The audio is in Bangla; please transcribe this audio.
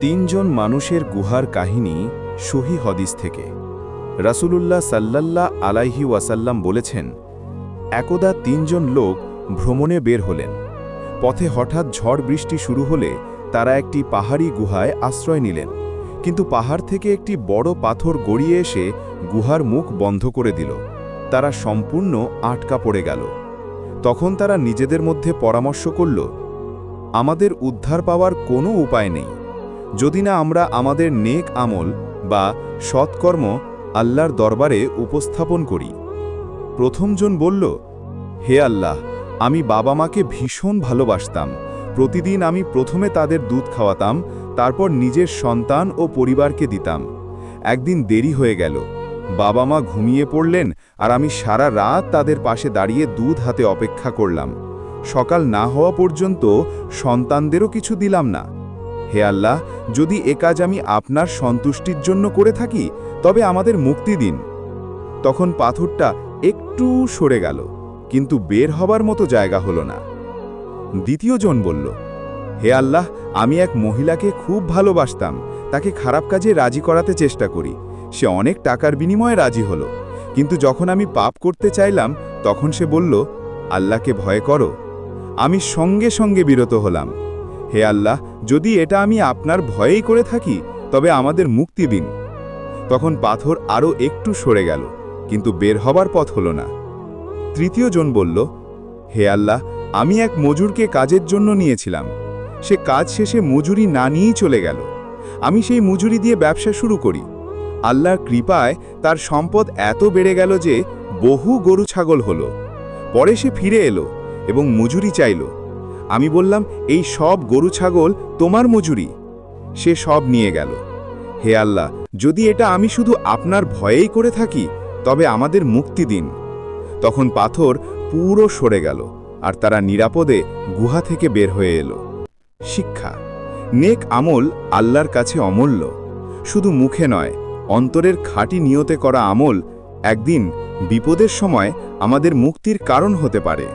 তিনজন মানুষের গুহার কাহিনী সহি হদিস থেকে। রাসূলুল্লাহ সাল্লাল্লাহ আলাইহি ওয়াসাল্লাম বলেছেন, একদা তিনজন লোক ভ্রমণে বের হলেন। পথে হঠাৎ ঝড় বৃষ্টি শুরু হলে তারা একটি পাহাড়ি গুহায় আশ্রয় নিলেন। কিন্তু পাহাড় থেকে একটি বড় পাথর গড়িয়ে এসে গুহার মুখ বন্ধ করে দিল। তারা সম্পূর্ণ আটকা পড়ে গেল। তখন তারা নিজেদের মধ্যে পরামর্শ করল, আমাদের উদ্ধার পাওয়ার কোনো উপায় নেই। যদি না আমরা আমাদের নেক আমল বা সৎকর্ম আল্লাহর দরবারে উপস্থাপন করি। প্রথমজন বলল, হে আল্লাহ, আমি বাবা মাকে ভীষণ ভালোবাসতাম। প্রতিদিন আমি প্রথমে তাদের দুধ খাওয়াতাম, তারপর নিজের সন্তান ও পরিবারকে দিতাম। একদিন দেরি হয়ে গেল। বাবা মা ঘুমিয়ে পড়লেন আর আমি সারা রাত তাদের পাশে দাঁড়িয়ে দুধ হাতে অপেক্ষা করলাম। সকাল না হওয়া পর্যন্ত সন্তানদেরও কিছু দিলাম না। হে আল্লাহ, যদি এ কাজ আমি আপনার সন্তুষ্টির জন্য করে থাকি, তবে আমাদের মুক্তি দিন। তখন পাথরটা একটু সরে গেল, কিন্তু বের হবার মতো জায়গা হলো না। দ্বিতীয় জন বলল, হে আল্লাহ, আমি এক মহিলাকে খুব ভালোবাসতাম, তাকে খারাপ কাজে রাজি করাতে চেষ্টা করি। সে অনেক টাকার বিনিময়ে রাজি হলো। কিন্তু যখন আমি পাপ করতে চাইলাম, তখন সে বলল, আল্লাহকে ভয় করো। আমি সঙ্গে সঙ্গে বিরত হলাম। হে আল্লাহ, যদি এটা আমি আপনার ভয়েই করে থাকি, তবে আমাদের মুক্তি দিন। তখন পাথর আরও একটু সরে গেল, কিন্তু বের হবার পথ হল না। তৃতীয় জন বলল, হে আল্লাহ, আমি এক মজুরকে কাজের জন্য নিয়েছিলাম। সে কাজ শেষে মজুরি না নিয়েই চলে গেল। আমি সেই মজুরি দিয়ে ব্যবসা শুরু করি। আল্লাহর কৃপায় তার সম্পদ এত বেড়ে গেল যে বহু গরু ছাগল হলো। পরে সে ফিরে এলো এবং মজুরি চাইল। আমি বললাম, এই সব গরু ছাগল তোমার মজুরি। সে সব নিয়ে গেল। হে আল্লাহ, যদি এটা আমি শুধু আপনার ভয়েই করে থাকি, তবে আমাদের মুক্তি দিন। তখন পাথর পুরো সরে গেল আর তারা নিরাপদে গুহা থেকে বের হয়ে এলো। শিক্ষা। নেক আমল আল্লাহর কাছে অমূল্য। শুধু মুখে নয়, অন্তরের খাঁটি নিয়তে করা আমল একদিন বিপদের সময় আমাদের মুক্তির কারণ হতে পারে।